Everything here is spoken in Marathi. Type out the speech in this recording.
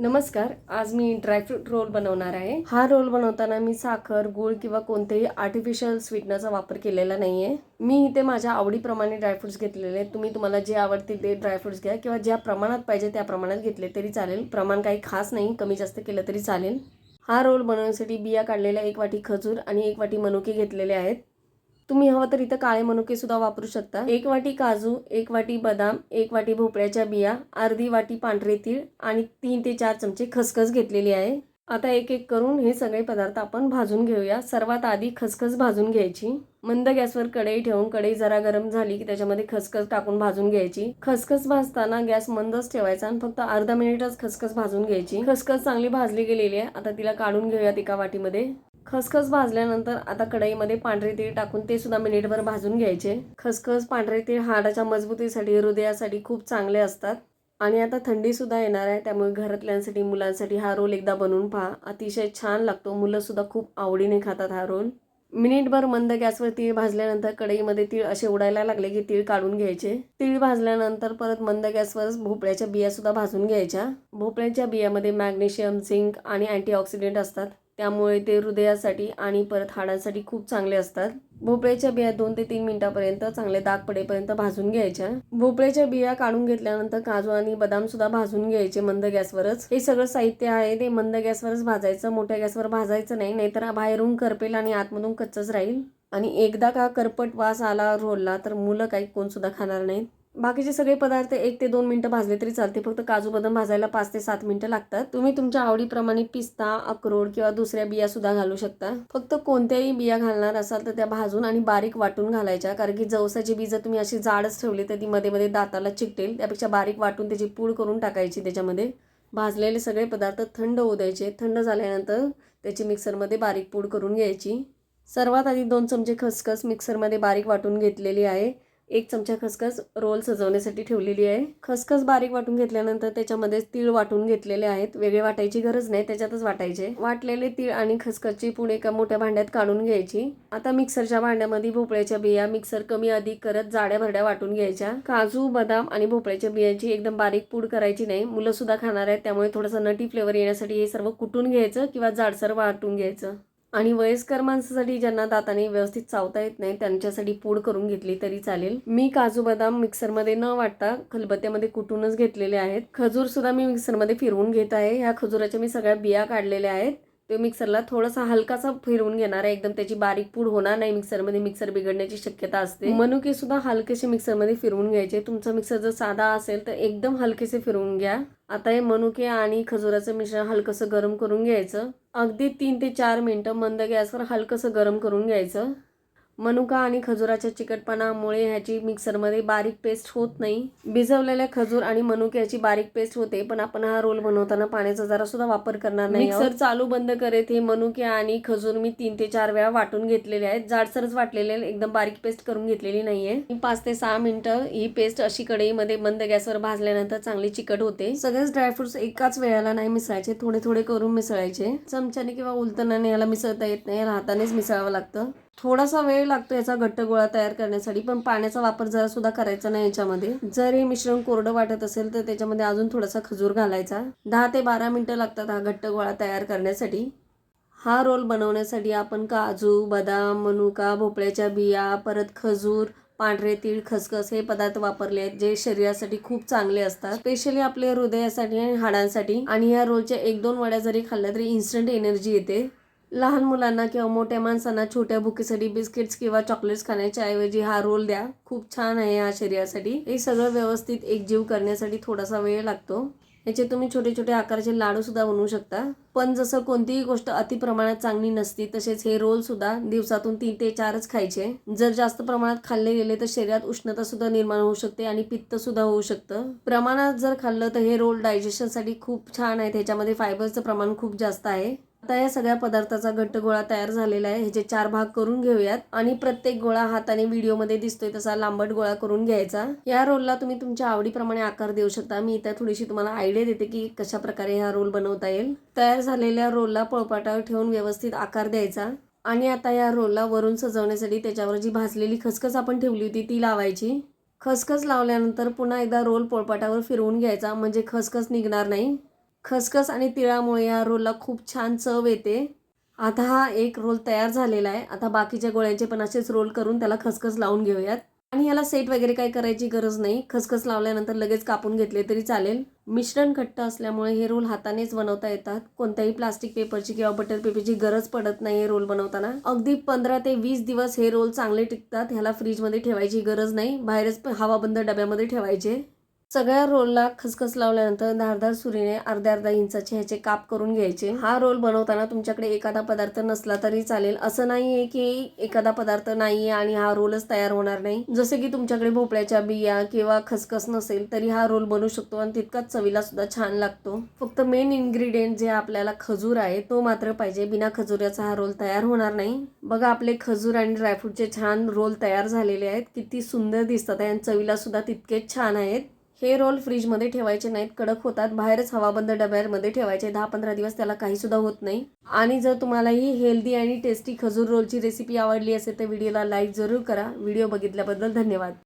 नमस्कार आज मी ड्रायफ्रूट रोल बनवणार आहे. हा रोल बनवताना मी साखर गूळ किंवा कोणतेही आर्टिफिशियल स्वीटनरचा वापर केलेला नाही आहे मी इथे माझ्या आवडीप्रमाणे ड्रायफ्रुट्स घेतलेले. आहेत तुम्ही तुम्हाला जे आवडतील ते ड्रायफ्रुट्स घ्या किंवा ज्या प्रमाणात पाहिजे त्या प्रमाणात घेतले तरी चालेल. प्रमाण काही खास नाही कमी जास्त केलं तरी चालेल. हा रोल बनवण्यासाठी बिया काढलेल्या एक वाटी खजूर आणि एक वाटी मनुके घेतलेले आहेत. तुम्ही हवं तर इथं काळे मनुके सुद्धा वापरू शकता. एक वाटी काजू एक वाटी बदाम एक वाटी भोपळ्याच्या बिया अर्धी वाटी पांढरे तीळ आणि तीन ते चार चमचे खसखस घेतलेली आहे. आता एक एक करून हे सगळे पदार्थ आपण भाजून घेऊया. सर्वात आधी खसखस भाजून घ्यायची. मंद गॅसवर कढई ठेवून कढई जरा गरम झाली की त्याच्यामध्ये खसखस टाकून भाजून घ्यायची. खसखस भाजताना गॅस मंदच ठेवायचा आणि फक्त अर्धा मिनिटच खसखस भाजून घ्यायची. खसखस चांगली भाजली गेलेली आहे. आता तिला काढून घेऊयात एका वाटीमध्ये. खसखस भाजल्यानंतर आता कढईमध्ये पांढरे तीळ टाकून ते सुद्धा मिनिटभर भाजून घ्यायचे. खसखस पांढरे तीळ हाडाच्या मजबूतीसाठी हृदयासाठी खूप चांगले असतात. आणि आता थंडी सुद्धा येणार आहे त्यामुळे घरातल्यांसाठी मुलांसाठी हा रोल एकदा बनवून पहा. अतिशय छान लागतो. मुलं सुद्धा खूप आवडीने खातात हा रोल. मिनिटभर मंद गॅसवर तीळ भाजल्यानंतर कढईमध्ये तीळ असे उडायला लागले की तीळ काढून घ्यायचे. तीळ भाजल्यानंतर परत मंद गॅसवर भोपळ्याच्या बिया सुद्धा भाजून घ्यायच्या. भोपळ्याच्या बियामध्ये मॅग्नेशियम झिंक आणि अँटीऑक्सिडेंट असतात. त्यामुळे ते हृदयासाठी आणि परत हाडांसाठी खूप चांगले असतात. भोपळ्याच्या बिया दोन ते तीन मिनिटापर्यंत चांगले दाग पडेपर्यंत भाजून घ्यायच्या. भोपळ्याच्या बिया काढून घेतल्यानंतर काजू आणि बदाम सुद्धा भाजून घ्यायचे मंद गॅसवरच. हे सगळं साहित्य आहे ते मंद गॅसवरच भाजायचं मोठ्या गॅसवर भाजायचं नाही नाहीतर बाहेरून करपेल आणि आतमधून कच्चच राहील. आणि एकदा का करपट वास आला रोलला तर मुलं काही कोण सुद्धा खाणार नाहीत. बाकीचे सगळे पदार्थ एक ते दोन मिनटं भाजले तरी चालते. फक्त काजू बदाम भाजायला पाच ते सात मिनटं लागतात. तुम्ही तुमच्या आवडीप्रमाणे पिस्ता अक्रोड किंवा दुसऱ्या बिया सुद्धा घालू शकता. फक्त कोणत्याही बिया घालणार असाल तर त्या भाजून आणि बारीक वाटून घालायच्या. कारण की जवसाची बी जर तुम्ही अशी जाडच ठेवली तर ती मध्ये मध्ये दाताला चिकटेल. त्यापेक्षा बारीक वाटून त्याची पूड करून टाकायची त्याच्यामध्ये. भाजलेले सगळे पदार्थ थंड होऊ द्यायचे. थंड झाल्यानंतर त्याची मिक्सरमध्ये बारीक पूड करून घ्यायची. सर्वात आधी दोन चमचे खसखस मिक्सरमध्ये बारीक वाटून घेतलेली आहे. एक चमचा खसखस रोल सजवण्यासाठी ठेवलेली आहे. खसखस बारीक वाटून घेतल्यानंतर त्याच्यामध्ये तीळ वाटून घेतलेले आहेत. वेगळे वाटायची गरज नाही त्याच्यातच वाटायचे. वाटलेले तीळ आणि खसखसची पुढे एका मोठ्या भांड्यात काढून घ्यायची. आता मिक्सरच्या भांड्यामध्ये भोपळ्याच्या बिया मिक्सर कमी अधिक करत जाड्या भरड्या वाटून घ्यायच्या. काजू बदाम आणि भोपळ्याच्या बियांची एकदम बारीक पूड करायची नाही. मुलं सुद्धा खाणार आहेत त्यामुळे थोडासा नटी फ्लेवर येण्यासाठी हे सर्व कुटून घ्यायचं किंवा जाडसर वाटून घ्यायचं. आणि वयस्कर माणसासाठी ज्यांना दाताने व्यवस्थित चावता येत नाही त्यांच्यासाठी पूड करून घेतली तरी चालेल. मी काजू बदाम मिक्सरमध्ये न वाटता खलबत्त्यामध्ये कुटूनच घेतलेले आहेत. खजूर सुद्धा मी मिक्सरमध्ये फिरवून घेत आहे. ह्या खजुराच्या मी सगळ्या बिया काढलेल्या आहेत. ते मिक्सरला थोडासा हलकासा फिरवून घेणार आहे. एकदम त्याची बारीक पूड होणार नाही मिक्सरमध्ये. मिक्सर बिघडण्याची शक्यता असते. मनुके सुद्धा हलकेसे मिक्सरमध्ये फिरवून घ्यायचे. तुमचा मिक्सर जर साधा असेल तर एकदम हलकेसे फिरवून घ्या. आता हे मनुके आणि खजुराचं मिश्रण हलकंसं गरम करून घ्यायचं. अगदी तीन ते चार मिनटं मंद गॅसवर हलकंसं गरम करून घ्यायचं. मनुका आणि खजुराच्या चिकटपणामुळे ह्याची मिक्सरमध्ये बारीक पेस्ट होत नाही. भिजवलेल्या खजूर आणि मनुक्याची बारीक पेस्ट होते पण आपण हा रोल बनवताना पाण्याचा जरा सुद्धा वापर करणार नाही मिक्सर चालू बंद करीत हे मनुके आणि खजूर मी तीन ते चार वेळा वाटून घेतलेले आहेत. जाडसरच वाटलेले एकदम बारीक पेस्ट करून घेतलेली नाहीये. पाच ते सहा मिनिटं ही पेस्ट अशी कढईमध्ये मंद गॅसवर भाजल्यानंतर चांगली चिकट होते. सगळेच ड्रायफ्रुट्स एकाच वेळेला नाही मिसळायचे थोडे थोडे करून मिसळायचे. चमच्याने किंवा उलटण्याने याला मिसळता येत नाही याला हातानेच मिसळावं लागतं. थोडासा वेळ लागतो याचा घट्ट गोळा तयार करण्यासाठी पण पाण्याचा वापर जरा सुद्धा करायचा नाही याच्यामध्ये. जर हे मिश्रण कोरडं वाटत असेल तर त्याच्यामध्ये अजून थोडासा खजूर घालायचा. दहा ते बारा मिनटं लागतात हा घट्ट गोळा तयार करण्यासाठी. हा रोल बनवण्यासाठी आपण काजू बदाम मनुका भोपळ्याच्या बिया परत खजूर पांढरे तीळ खसखस हे पदार्थ वापरले आहेत जे शरीरासाठी खूप चांगले असतात. स्पेशली आपल्या हृदयासाठी आणि हाडांसाठी. आणि या रोलच्या एक दोन वड्या जरी खाल्ल्या तरी इन्स्टंट एनर्जी येते. लहान मुलांना किंवा मोठ्या माणसांना छोट्या भुकेसाठी बिस्किट्स किंवा चॉकलेट्स खाण्याच्या ऐवजी हा रोल द्या. खूप छान आहे हा शरीरासाठी. हे सगळं व्यवस्थित एकजीव करण्यासाठी थोडासा वेळ लागतो. याचे तुम्ही छोटे छोटे आकाराचे लाडू सुद्धा बनवू शकता. पण जसं कोणतीही गोष्ट अति प्रमाणात चांगली नसती तसेच हे रोल सुद्धा दिवसातून तीन ते चारच खायचे. जर जास्त प्रमाणात खाल्ले गेले तर शरीरात उष्णता सुद्धा निर्माण होऊ शकते आणि पित्त सुद्धा होऊ शकतं. प्रमाणात जर खाल्लं तर हे रोल डायजेशनसाठी खूप छान आहे. त्याच्यामध्ये फायबरचं प्रमाण खूप जास्त आहे. आता या सगळ्या पदार्थाचा घट्ट गोळा तयार झालेला आहे. ह्याचे चार भाग करून घेऊयात. आणि प्रत्येक गोळा हाताने व्हिडिओमध्ये दिसतोय तसा लांबट गोळा करून घ्यायचा. या रोलला तुम्ही तुमच्या आवडीप्रमाणे आकार देऊ शकता. मी इथं थोडीशी तुम्हाला आयडिया देते की कशा प्रकारे हा रोल बनवता येईल. तयार झालेल्या रोलला पोळपाटावर ठेवून व्यवस्थित आकार द्यायचा. आणि आता या रोलला वरून सजवण्यासाठी त्याच्यावर जी भाजलेली खसखस आपण ठेवली होती ती लावायची. खसखस लावल्यानंतर पुन्हा एकदा रोल पोळपाटावर फिरवून घ्यायचा. म्हणजे खसखस निघणार नाही. खसखस आणि तिळामुळे या रोलला खूप छान चव येते. आता हा एक रोल तयार झालेला आहे. आता बाकीच्या गोळ्यांचे पण असेच रोल करून त्याला खसखस लावून घेऊयात. आणि याला सेट वगैरे काही करायची गरज नाही. खसखस लावल्यानंतर लगेच कापून घेतले तरी चालेल. मिश्रण घट्ट असल्यामुळे हे रोल हातानेच बनवता येतात. कोणत्याही प्लास्टिक पेपरची किंवा बटर पेपरची गरज पडत नाही हे रोल बनवताना. अगदी पंधरा ते वीस दिवस हे रोल चांगले टिकतात. ह्याला फ्रीजमध्ये ठेवायची गरज नाही. बाहेरच हवाबंद डब्यामध्ये ठेवायचे. सगळ्या रोलला खसखस लावल्यानंतर धारदार सुरीने अर्ध्या अर्धा इंचाचे ह्याचे काप करून घ्यायचे. हा रोल बनवताना तुमच्याकडे एखादा पदार्थ नसला तरी चालेल. असं नाहीये की एखादा पदार्थ नाहीये आणि हा रोलच तयार होणार नाही. जसे की तुमच्याकडे भोपळ्याच्या बिया किंवा खसखस नसेल तरी हा रोल बनवू शकतो आणि तितकाच चवीला सुद्धा छान लागतो. फक्त मेन इन्ग्रेडियंट जे आपल्याला खजूर आहे तो मात्र पाहिजे. बिना खजुराचा हा रोल तयार होणार नाही. बघा आपले खजूर आणि ड्रायफ्रूटचे छान रोल तयार झालेले आहेत. किती सुंदर दिसतात आणि चवीला सुद्धा तितकेच छान आहेत. हे रोल फ्रीजमध्ये ठेवायचे नाहीत कडक होतात. बाहेरच हवाबंद डब्यामध्ये ठेवायचे. दहा पंधरा दिवस त्याला काहीसुद्धा होत नाही. आणि जर तुम्हाला ही हेल्दी आणि टेस्टी खजूर रोलची रेसिपी आवडली असेल तर व्हिडिओला लाईक जरूर करा. व्हिडिओ बघितल्याबद्दल धन्यवाद.